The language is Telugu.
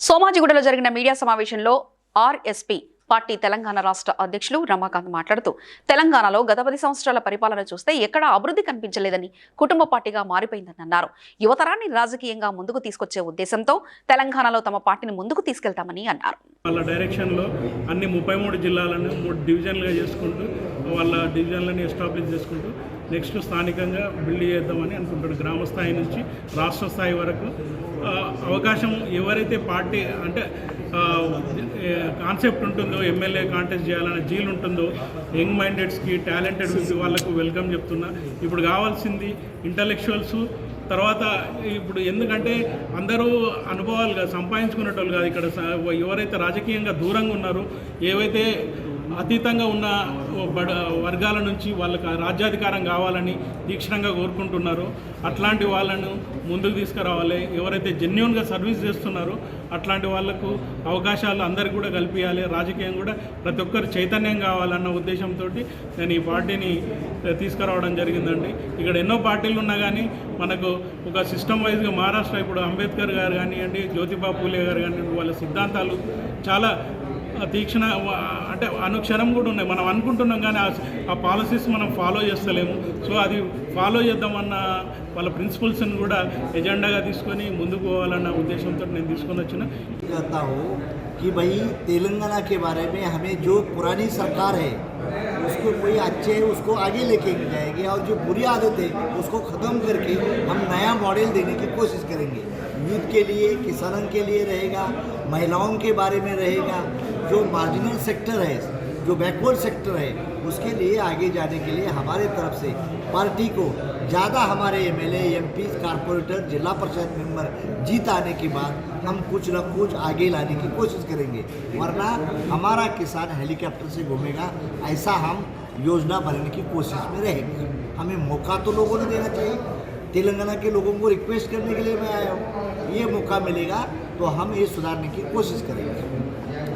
సోమాజిగూడలో జరిగిన మీడియా సమావేశంలో ఆర్ఎస్పీ పార్టీ తెలంగాణ రాష్ట్ర అధ్యక్షులు రమాకాంత్ మాట్లాడుతూ తెలంగాణలో గత పది సంవత్సరాల పరిపాలన చూస్తే ఎక్కడా అభివృద్ధి కనిపించలేదని కుటుంబ పార్టీగా మారిపోయిందని అన్నారు. యువతరాన్ని రాజకీయంగా ముందుకు తీసుకొచ్చే ఉద్దేశంతో తెలంగాణలో తమ పార్టీని ముందుకు తీసుకెళ్తామని అన్నారు. వాళ్ళ డైరెక్షన్లో అన్ని ముప్పై మూడు జిల్లాలను మూడు డివిజన్లుగా చేసుకుంటూ వాళ్ళ డివిజన్లని ఎస్టాబ్లిష్ చేసుకుంటూ నెక్స్ట్ స్థానికంగా బిల్డ్ చేద్దామని అనుకుంటాడు గ్రామ స్థాయి నుంచి రాష్ట్ర స్థాయి వరకు అవకాశం ఎవరైతే పార్టీ అంటే కాన్సెప్ట్ ఉంటుందో ఎమ్మెల్యే కాంటెస్ట్ చేయాలనే జీల్ ఉంటుందో యంగ్ మైండెడ్స్కి టాలెంటెడ్ వాళ్ళకు వెల్కమ్ చెప్తున్నా. ఇప్పుడు కావాల్సింది ఇంటలెక్చువల్స్ తర్వాత ఇప్పుడు ఎందుకంటే అందరూ అనుభవాలుగా సంపాదించుకునేటోళ్ళు కాదు ఇక్కడ ఎవరైతే రాజకీయంగా దూరంగా ఉన్నారో ఏవైతే అతీతంగా ఉన్న బడ వర్గాల నుంచి వాళ్ళకి రాజ్యాధికారం కావాలని తీక్షణంగా కోరుకుంటున్నారో. అట్లాంటి వాళ్ళను ముందుకు తీసుకురావాలి. ఎవరైతే జెన్యున్గా సర్వీస్ చేస్తున్నారో అట్లాంటి వాళ్ళకు అవకాశాలు అందరికీ కూడా కల్పించాలి. రాజకీయం కూడా ప్రతి ఒక్కరు చైతన్యం కావాలన్న ఉద్దేశంతో నేను ఈ పార్టీని తీసుకురావడం జరిగిందండి. ఇక్కడ ఎన్నో పార్టీలు ఉన్నా కానీ మనకు ఒక సిస్టమ్ వైజ్గా మహారాష్ట్ర ఇప్పుడు అంబేద్కర్ గారు కానివ్వండి జ్యోతిబా పూలే గారు కానివ్వండి వాళ్ళ సిద్ధాంతాలు చాలా తీక్షణ అంటే అనుక్షణం కూడా ఉన్నాయి. మనం అనుకుంటున్నాం కానీ ఆ పాలసీస్ మనం ఫాలో చేస్తలేము. సో అది ఫాలో చేద్దామన్న వాళ్ళ ప్రిన్సిపల్స్ని కూడా ఎజెండాగా తీసుకొని ముందుకు పోవాలన్న ఉద్దేశంతో నేను తీసుకొని వచ్చిన. कि भाई, तेलंगाना के बारे में हमें जो पुरानी सरकार है, उसको कोई अच्छे, उसको आगे लेके जाएगी और जो बुरी आदत है, उसको ख़त्म करके हम नया मॉडल देने की कोशिश करेंगे। यूथ के लिए, किसानों के लिए रहेगा, महिलाओं के बारे में रहेगा, जो मार्जिनल सेक्टर है जो बैकवर्ड सेक्टर है, उसके लिए आगे जाने के लिए हमारे तरफ़ से पार्टी को ज़्यादा हमारे M L M P corporator जिला परिषद मेंबर जीत आने के बाद हम कुछ न कुछ आगे लाने की कोशिश करेंगे। वरना हमारा किसान हेलीकॉप्टर से घूमेगा, ऐसा हम योजना बनाने की कोशिश में रहेंगे। हमें मौका तो लोगों ने देना चाहिए। तेलंगाना के लोगों को रिक्वेस्ट करने के लिए मैं आया हूँ। ये मौका मिलेगा तो हम ये सुधारने की कोशिश करेंगे।